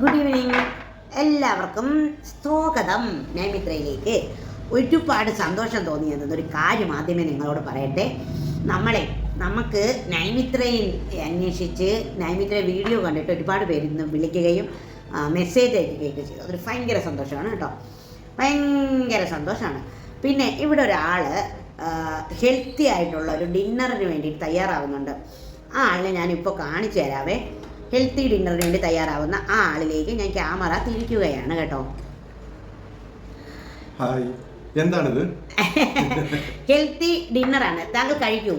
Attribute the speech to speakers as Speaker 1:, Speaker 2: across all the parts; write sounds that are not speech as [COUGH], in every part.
Speaker 1: Good evening എല്ലാവർക്കും സ്വാഗതം. നൈമിത്രയിലേക്ക് ഒരുപാട് സന്തോഷം തോന്നിയത് ഒരു കാര്യം ആദ്യമേ നിങ്ങളോട് പറയട്ടെ. നമ്മളെ നമുക്ക് നൈമിത്രയിൽ അന്വേഷിച്ച് നൈമിത്ര വീഡിയോ കണ്ടിട്ട് ഒരുപാട് പേര് ഇന്ന് വിളിക്കുകയും മെസ്സേജ് അയക്കുകയൊക്കെ ചെയ്തു. അതൊരു ഭയങ്കര സന്തോഷമാണ് കേട്ടോ. ഭയങ്കര സന്തോഷമാണ്. പിന്നെ ഇവിടെ ഒരാൾ ഹെൽത്തി ആയിട്ടുള്ള ഒരു ഡിന്നറിന് വേണ്ടിയിട്ട് തയ്യാറാവുന്നുണ്ട്. ആ ആളിനെ ഞാനിപ്പോൾ കാണിച്ചു തരാവേ. ഹെൽത്തി ഡിന്നറിന് വേണ്ടി തയ്യാറാവുന്ന ആ ആളിലേക്ക് ഞാൻ ക്യാമറ തിരിക്കുകയാണ് കേട്ടോ.
Speaker 2: ഹായ്. എന്താണിത്? [LAUGHS]
Speaker 1: ഹെൽത്തി ഡിന്നറാണ് താങ്കൾ കഴിക്കൂ.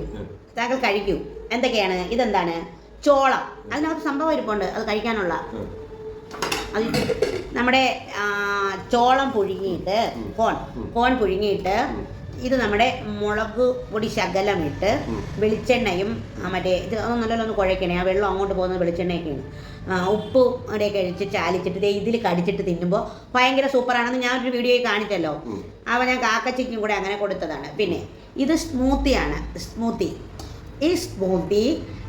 Speaker 1: താങ്കൾ കഴിക്കൂ. എന്തൊക്കെയാണ്? ഇതെന്താണ്? ചോളം. അതിനകത്ത് സംഭവം ഇരിപ്പുണ്ട്. അത് കഴിക്കാനുള്ള. അത് നമ്മുടെ ചോളം പുഴുങ്ങിയിട്ട് കോൺ കോൺ പുഴുങ്ങിയിട്ട്
Speaker 2: ഉം.
Speaker 1: ഇത് നമ്മുടെ മുളക് പൊടി ശകലമിട്ട്. വെളിച്ചെണ്ണയും മറ്റേ ഇത് അത് നല്ലോണം ഒന്ന് കുഴക്കണേ ആ വെള്ളം അങ്ങോട്ട് പോകുന്നത് വെളിച്ചെണ്ണയൊക്കെയാണ്. ഉപ്പ് അവിടെ കഴിച്ച് ചാലിച്ചിട്ട് ഇതിൽ കടിച്ചിട്ട് തിന്നുമ്പോൾ ഭയങ്കര സൂപ്പറാണെന്ന് ഞാൻ ഒരു വീഡിയോയിൽ കാണിച്ചല്ലോ. അപ്പോൾ ഞാൻ കാക്കച്ചിക്കും കൂടെ അങ്ങനെ കൊടുത്തതാണ്. പിന്നെ ഇത് സ്മൂത്തിയാണ്. സ്മൂത്തി. ഈ സ്മൂത്തി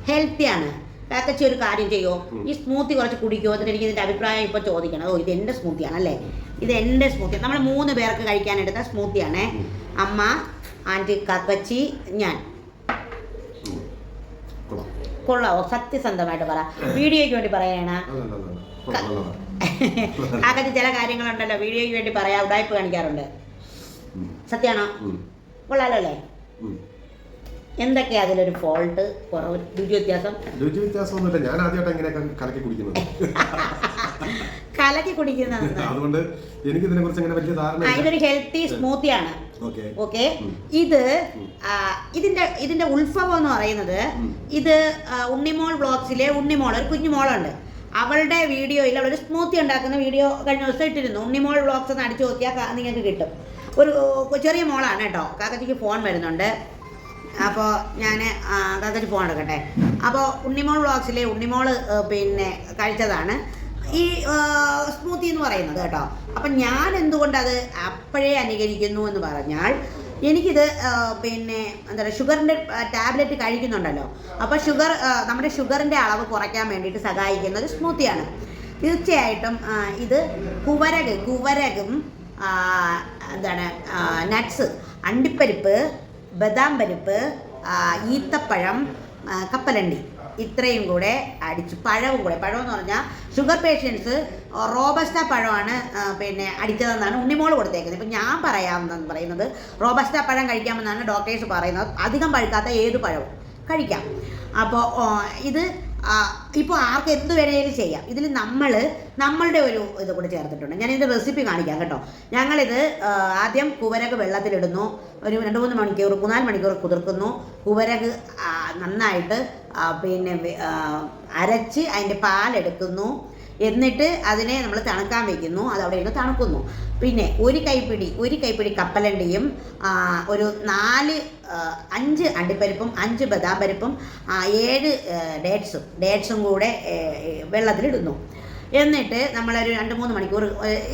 Speaker 1: ഹെൽത്തിയാണ്. കാക്കച്ചി ഒരു കാര്യം ചെയ്യോ? ഈ സ്മൂത്തി കുറച്ച് കുടിക്കുമോ എന്നിട്ട് എനിക്ക് ഇതിന്റെ അഭിപ്രായം ഇപ്പോൾ ചോദിക്കണം. ഓ ഇത് എന്റെ സ്മൂത്തിയാണ് അല്ലേ ഇത് എന്റെ സ്മൂത്തി. നമ്മൾ മൂന്ന് പേർക്ക് കഴിക്കാനെടുത്ത സ്മൂത്തിയാണേ. അമ്മ ആന്റി കാക്കച്ചി ഞാൻ. കൊള്ളാവോ സത്യസന്ധമായിട്ട് പറ. വീഡിയോയ്ക്ക് വേണ്ടി പറയണ. കാക്കച്ചി ചില കാര്യങ്ങളുണ്ടല്ലോ. വീഡിയോയ്ക്ക് വേണ്ടി പറയാ ഉടായ്പ കാണിക്കാറുണ്ട്.
Speaker 2: സത്യാണോ?
Speaker 1: സത്യമാണോ
Speaker 2: ഉം.
Speaker 1: കൊള്ളാലോ അല്ലേ എന്തൊക്കെയാ അതിലൊരു ഫോൾട്ട് കുറവ് രുചി വ്യത്യാസം
Speaker 2: രുചി വ്യത്യാസമൊന്നുമില്ല ഞാൻ ആദ്യമായിട്ട് ഇങ്ങനെയൊക്കെ കലക്കി കുടിക്കുന്നത്.
Speaker 1: കലക്കി കുടിക്കുന്നത്
Speaker 2: അതുകൊണ്ട് എനിക്ക് ഇതിനെ കുറിച്ച് അങ്ങനെ വലിയ ധാരണ
Speaker 1: ഇതൊരു ഹെൽത്തി സ്മൂത്തിയാണ്
Speaker 2: ഓക്കെ.
Speaker 1: ഇത് ഇതിന്റെ ഇതിന്റെ ഉത്ഭവം എന്ന് പറയുന്നത് ഇത് ഉണ്ണിമോൾ ബ്ലോഗ്സിലെ ഉണ്ണിമോൾ ഒരു കുഞ്ഞുമോളുണ്ട്. അവളുടെ വീഡിയോയിൽ അവളൊരു സ്മൂത്തി ഉണ്ടാക്കുന്ന വീഡിയോ കഴിഞ്ഞ ദിവസം ഇട്ടിരുന്നു. ഉണ്ണിമോൾ ബ്ലോഗ്സ് എന്ന് അടിച്ചു നോക്കിയാൽ നിങ്ങൾക്ക് കിട്ടും. ഒരു ചെറിയ മോളാണ് കേട്ടോ. കാക്കച്ചിക്ക് ഫോൺ വരുന്നുണ്ട്. അപ്പോൾ ഞാൻ കാക്കച്ചി ഫോൺ എടുക്കട്ടെ. അപ്പോൾ ഉണ്ണിമോൾ ബ്ലോഗ്സിലെ ഉണ്ണിമോൾ പിന്നെ കഴിച്ചതാണ്. ഈ സ്മൂത്തി പറയുന്നത് കേട്ടോ. അപ്പം ഞാൻ എന്തുകൊണ്ട് അത് അപ്പോഴേ അനുകരിക്കുന്നു എന്ന് പറഞ്ഞാൽ എനിക്കിത് പിന്നെ എന്താ പറയുക ഷുഗറിന്റെ ടാബ്ലറ്റ് കഴിക്കുന്നുണ്ടല്ലോ. അപ്പോൾ ഷുഗർ നമ്മുടെ ഷുഗറിന്റെ അളവ് കുറയ്ക്കാൻ വേണ്ടിയിട്ട് സഹായിക്കുന്ന ഒരു സ്മൂത്തിയാണ്. തീർച്ചയായിട്ടും ഇത് കുവരക് കുവരകും എന്താണ് നട്ട്സ് അണ്ടിപ്പരിപ്പ് ബദാം പരിപ്പ് ഈത്തപ്പഴം കപ്പലണ്ടി. ഇത്രയും കൂടെ അടിച്ച്. പഴവും കൂടെ. പഴം എന്ന് പറഞ്ഞാൽ ഷുഗർ പേഷ്യൻസ് റോബസ്റ്റ പഴമാണ് പിന്നെ അടിച്ചതെന്നാണ് ഉണ്ണിമോൾ കൊടുത്തേക്കുന്നത്. ഇപ്പം ഞാൻ പറയാമെന്ന് പറയുന്നത് റോബസ്റ്റ പഴം കഴിക്കാമെന്നാണ് ഡോക്ടേഴ്സ് പറയുന്നത്. അധികം പഴുക്കാത്ത ഏത് പഴവും കഴിക്കാം. അപ്പോൾ ഇത് ഇപ്പോൾ ആർക്ക് എന്ത് വേണേലും ചെയ്യാം. ഇതിൽ നമ്മൾ നമ്മളുടെ ഒരു ഇത് കൂടെ ചേർത്തിട്ടുണ്ട്. ഇതിന്റെ റെസിപ്പി കാണിക്കാം കേട്ടോ. ഞങ്ങളിത് ആദ്യം കുവരക് വെള്ളത്തിലിടുന്നു. ഒരു രണ്ട് മൂന്ന് മണിക്കൂർ മൂന്നാൽ മണിക്കൂർ കുതിർക്കുന്നു. കുവരക് നന്നായിട്ട് പിന്നെ അരച്ച് അതിന്റെ പാലെടുക്കുന്നു. എന്നിട്ട് അതിനെ നമ്മൾ തണുക്കാൻ വെക്കുന്നു. അത് അവിടെ ഇരുന്ന് തണുക്കുന്നു. പിന്നെ ഒരു കൈപ്പിടി ഒരു കൈപ്പിടി കപ്പലണ്ടിയും ഒരു നാല് അഞ്ച് അണ്ടിപ്പരിപ്പും അഞ്ച് ബദാം പരിപ്പും ഏഴ് ഡേറ്റ്സും ഡേറ്റ്സും കൂടെ വെള്ളത്തിലിടുന്നു. എന്നിട്ട് നമ്മളൊരു രണ്ട് മൂന്ന് മണിക്കൂർ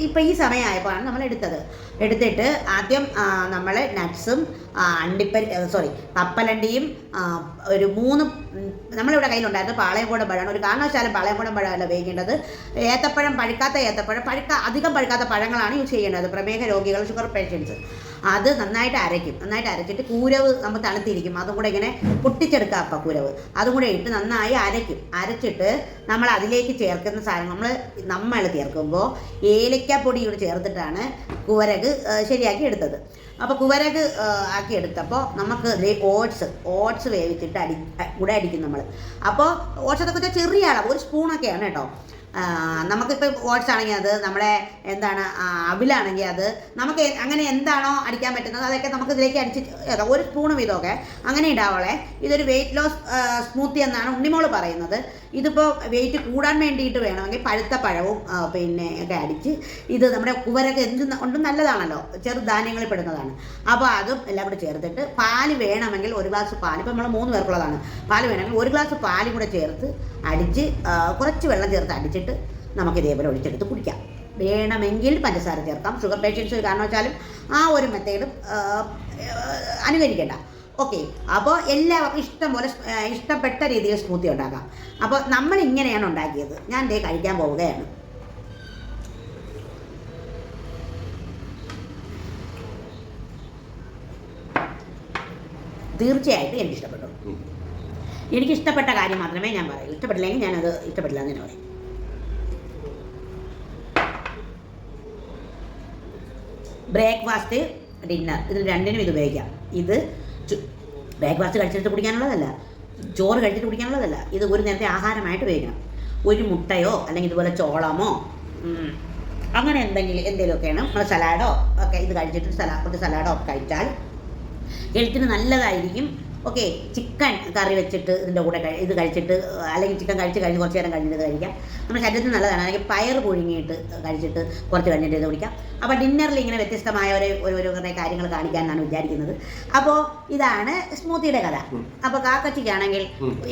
Speaker 1: ഇപ്പം ഈ സമയമായപ്പോഴാണ് നമ്മൾ എടുത്തത്. എടുത്തിട്ട് ആദ്യം നമ്മൾ നട്ട്സും അണ്ടിപ്പരി സോറി പപ്പലണ്ടിയും ഒരു മൂന്ന് നമ്മളിവിടെ കയ്യിലുണ്ടായിരുന്നു പാളയംകോടൻ പഴമാണ്. ഒരു കാരണവശാലും പാളയംകോടൻ പഴമല്ല ഉപയോഗിക്കേണ്ടത്. ഏത്തപ്പഴം പഴുക്കാത്ത ഏത്തപ്പഴം പഴുക്ക അധികം പഴുക്കാത്ത പഴങ്ങളാണ് യൂസ് ചെയ്യേണ്ടത്. പ്രമേഹ രോഗികൾ ഷുഗർ പേഷ്യൻസ് അത് നന്നായിട്ട് അരയ്ക്കും. നന്നായിട്ട് അരച്ചിട്ട് കൂരവ് നമ്മൾ തണുത്തിരിക്കും. അതും കൂടെ ഇങ്ങനെ പൊട്ടിച്ചെടുക്കാം അപ്പം കൂരവ്. അതും കൂടെ ഇട്ട് നന്നായി അരയ്ക്കും. അരച്ചിട്ട് നമ്മൾ അതിലേക്ക് ചേർക്കുന്ന സാധനം നമ്മൾ നമ്മൾ ചേർക്കുമ്പോൾ ഏലക്കാപ്പൊടി കൂടി ചേർത്തിട്ടാണ് കുവരക് ശരിയാക്കി എടുത്തത്. അപ്പോൾ കുവരക് ആക്കി എടുത്തപ്പോൾ നമുക്ക് ഓട്സ് ഓട്സ് വേവിച്ചിട്ട് അടി കൂടെ അടിക്കും നമ്മൾ. അപ്പോൾ ഓട്സ് അതൊക്കെ ചെറിയ അളവ് ഒരു സ്പൂണൊക്കെയാണ് കേട്ടോ. നമുക്കിപ്പോൾ ഓട്സ് ആണെങ്കിൽ അത് നമ്മുടെ എന്താണ് അവിലാണെങ്കിൽ അത് നമുക്ക് അങ്ങനെ എന്താണോ അടിക്കാൻ പറ്റുന്നത് അതൊക്കെ നമുക്ക് ഇതിലേക്ക് അടിച്ച് ഒരു സ്പൂണും ഇതൊക്കെ അങ്ങനെ ഇടാവളെ. ഇതൊരു വെയിറ്റ് ലോസ് സ്മൂത്തി എന്നാണ് ഉണ്ണിമോൾ പറയുന്നത്. ഇതിപ്പോൾ വെയിറ്റ് കൂടാൻ വേണ്ടിയിട്ട് വേണമെങ്കിൽ പഴുത്ത പഴവും പിന്നെ ഒക്കെ അടിച്ച് ഇത് നമ്മുടെ കുവരൊക്കെ എന്ത് കൊണ്ടും നല്ലതാണല്ലോ. ചെറുധാന്യങ്ങളിൽ പെടുന്നതാണ്. അപ്പോൾ അതും എല്ലാം കൂടെ ചേർത്തിട്ട് പാൽ വേണമെങ്കിൽ ഒരു ഗ്ലാസ് പാൽ ഇപ്പോൾ നമ്മൾ മൂന്ന് പേർക്കുള്ളതാണ്. പാൽ വേണമെങ്കിൽ ഒരു ഗ്ലാസ് പാലും കൂടെ ചേർത്ത് അടിച്ച് കുറച്ച് വെള്ളം ചേർത്ത് അടിച്ചിട്ട് നമുക്ക് ഇതേപോലെ ഒഴിച്ചെടുത്ത് കുടിക്കാം. വേണമെങ്കിൽ പഞ്ചസാര ചേർക്കാം. ഷുഗർ പേഷ്യൻസ് കാരണം വെച്ചാലും ആ ഒരു മെത്തേഡും അനുകരിക്കേണ്ട. ഓക്കെ അപ്പോൾ എല്ലാവർക്കും ഇഷ്ടം പോലെ ഇഷ്ടപ്പെട്ട രീതിയിൽ സ്മൂത്തി ഉണ്ടാക്കാം. അപ്പോൾ നമ്മൾ ഇങ്ങനെയാണ് ഉണ്ടാക്കിയത്. ഞാൻ ഇതേ കഴിക്കാൻ പോവുകയാണ്. തീർച്ചയായിട്ടും എനിക്ക് ഇഷ്ടപ്പെട്ടു എനിക്ക് ഇഷ്ടപ്പെട്ട കാര്യം മാത്രമേ ഞാൻ പറയൂ ഇഷ്ടപ്പെട്ടില്ലെങ്കിൽ ഞാനത് ഇഷ്ടപ്പെട്ടില്ല എന്ന് തന്നെ പറയും. Breakfast dinner. ഇതിൽ രണ്ടിനും ഇത് ഉപയോഗിക്കാം. ഇത് ബ്രേക്ക്ഫാസ്റ്റ് കഴിച്ചിട്ട് കുടിക്കാനുള്ളതല്ല. ചോറ് കഴിച്ചിട്ട് കുടിക്കാനുള്ളതല്ല. ഇത് ഒരു നേരത്തെ ആഹാരമായിട്ട് ഉപയോഗിക്കണം ഒരു മുട്ടയോ അല്ലെങ്കിൽ ഇതുപോലെ ചോളമോ അങ്ങനെ എന്തെങ്കിലും എന്തെങ്കിലുമൊക്കെയാണ് നമ്മൾ സലാഡോ ഒക്കെ ഇത് കഴിച്ചിട്ട് സലാ കുറച്ച് സലാഡോ ഒക്കെ കഴിച്ചാൽ എഴുത്തിന് നല്ലതായിരിക്കും. ഓക്കെ ചിക്കൻ കറി വെച്ചിട്ട് ഇതിന്റെ കൂടെ ഇത് കഴിച്ചിട്ട് അല്ലെങ്കിൽ ചിക്കൻ കഴിച്ച് കഴിഞ്ഞ് കുറച്ച് നേരം കഴിഞ്ഞിട്ട് ഇത് കഴിക്കാം. നമ്മുടെ ശരീരത്തിന് നല്ലതാണ്. അല്ലെങ്കിൽ പയർ പുഴുങ്ങിയിട്ട് കഴിച്ചിട്ട് കുറച്ച് കഴിഞ്ഞിട്ട് ഇത് കുടിക്കാം. അപ്പോൾ ഡിന്നറിൽ ഇങ്ങനെ വ്യത്യസ്തമായ ഒരു ഒരു കുറേ കാര്യങ്ങൾ കാണിക്കാനാണ് വിചാരിക്കുന്നത്. അപ്പോൾ ഇതാണ് സ്മൂത്തിയുടെ കഥ. അപ്പോൾ കാക്കച്ചിക്കാണെങ്കിൽ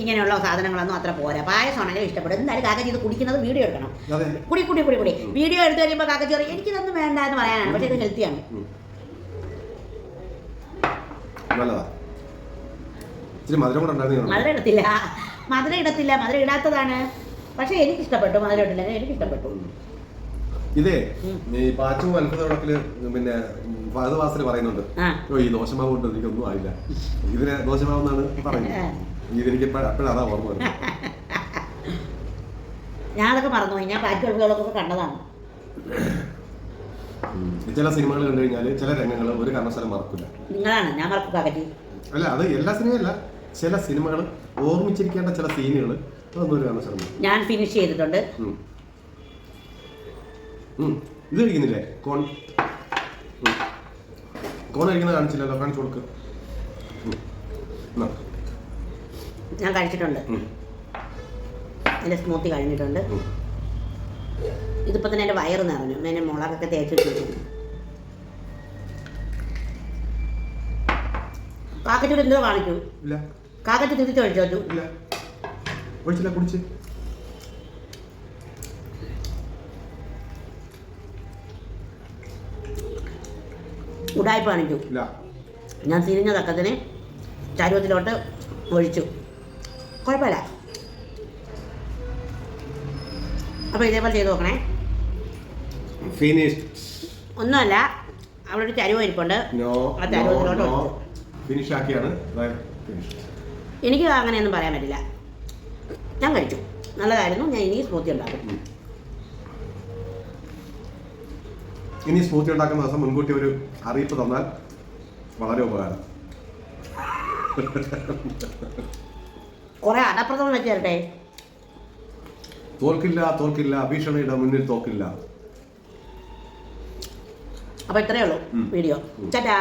Speaker 1: ഇങ്ങനെയുള്ള സാധനങ്ങളൊന്നും അത്ര പോരാ. പായസമാണെങ്കിലും ഇഷ്ടപ്പെടും. എന്തായാലും കാക്കച്ചി ഇത് കുടിക്കുന്നത് വീഡിയോ എടുക്കണം. കുടി കുടി കുടി കുടി. വീഡിയോ എടുത്ത് കഴിയുമ്പോൾ കാക്കച്ചി പറയും എനിക്കിതൊന്നും വേണ്ട എന്ന് പറയാനാണ്. പക്ഷേ ഇത് ഹെൽത്തിയാണ്
Speaker 2: ഉം. ഇച്ചിരി മധുരം കൂടെ ഉണ്ടായിരുന്നു
Speaker 1: മധുരം ഇടത്തില്ല. മധുരം ഇടത്തില്ല. മധുരം ഇടാത്തതാണ്. പക്ഷെ എനിക്ക് ഇഷ്ടപ്പെട്ടു. മധുരം ഇട്ടില്ല എനിക്ക് ഇഷ്ടപ്പെട്ടു.
Speaker 2: ഇതേ. ഈ പാച്ചു അത്ഭുത വിളക്കിൽ പിന്നെ വാസിൽ പറയുന്നുണ്ട്. ഓ ഈ ദോശമാവ് കൊണ്ട് എനിക്കൊന്നും ആയില്ല. ഇതിന് ദോശമാവ് എന്നാണ് പറയുന്നത്. ഇതെനിക്ക് അതാ ഓർമ്മ വരുന്നത്.
Speaker 1: ഞാൻ അതൊക്കെ മറന്നുപോയി ഞാൻ പാച്ചു അത്ഭുതങ്ങളൊക്കെ കണ്ടതാണ്.
Speaker 2: ചില സിനിമകൾ കണ്ടു കഴിഞ്ഞാൽ ചില രംഗങ്ങൾ ഒരു കാരണവശാലും മറക്കില്ല
Speaker 1: നിങ്ങളാണ്. ഞാൻ മറക്കും കാക്കറ്റി
Speaker 2: അല്ല അത് എല്ലാ സിനിമയല്ല ചില സിനിമകൾ ഓർമ്മിച്ചിരിക്കേണ്ട ചില സീനുകൾ അതൊന്നും.
Speaker 1: ഞാൻ ഫിനിഷ് ചെയ്തിട്ടുണ്ട്.
Speaker 2: ഇത് കഴിക്കുന്നില്ലേ? കോൺ. കോൺ കഴിക്കുന്നത് കാണിച്ചില്ലല്ലോ. കാണിച്ചു കൊടുക്ക്.
Speaker 1: ഞാൻ കഴിച്ചിട്ടുണ്ട്.
Speaker 2: എന്റെ
Speaker 1: എന്റെ സ്മൂത്തി കഴിഞ്ഞിട്ടുണ്ട്
Speaker 2: ഇതിപ്പോ
Speaker 1: ഇതിപ്പോൾ തന്നെ എന്റെ വയറ് നിറഞ്ഞു. എന്നെ മുളകൊക്കെ തേച്ചിട്ട് കാക്കച്ചോട് എന്തോ കാണിച്ചു
Speaker 2: ഇല്ല.
Speaker 1: കാക്കച്ച് തിരിച്ചു ഒഴിച്ചു
Speaker 2: ഇല്ല. ഒഴിച്ചില്ല കുടിച്ച്.
Speaker 1: ഉടായ്പ കാണിച്ചു
Speaker 2: ഇല്ല.
Speaker 1: ഞാൻ തിരിഞ്ഞ തക്കത്തിന് ചരുവത്തിലോട്ട് ഒഴിച്ചു. കുഴപ്പമില്ല. അപ്പോൾ ഇതേപോലെ ചെയ്ത് നോക്കണേ.
Speaker 2: ഫിനിഷ്
Speaker 1: ഒന്നുമല്ല അവിടെ ഒരു ചരുവ ഇരിപ്പുണ്ട്.
Speaker 2: നോ
Speaker 1: ആ ചരുവത്തിലോട്ട് ഒഴിച്ചു.
Speaker 2: ഫിനിഷ് ആക്കിയാണ്. ഫിനിഷ്
Speaker 1: എനിക്ക് അങ്ങനെയൊന്നും പറയാൻ പറ്റില്ല. ഞാൻ കഴിച്ചു. നല്ലതായിരുന്നു. ഞാൻ ഇനി സ്മൂത്തി ഉണ്ടാക്കും.
Speaker 2: ഇനി സ്മൂത്തി ഉണ്ടാക്കുന്ന ദിവസം മുൻകൂട്ടി ഒരു അറിയിപ്പ് തന്നാൽ വളരെ ഉപകാരം.
Speaker 1: കൊറേ അടപ്രഥമം വെച്ച് തരട്ടെ.
Speaker 2: തോൽക്കില്ല തോൽക്കില്ല ഭീഷണിയുടെ മുന്നിൽ തോക്കില്ല
Speaker 1: അപ്പൊ ഇത്രയേ ഉള്ളൂ വീഡിയോ. ചേട്ടാ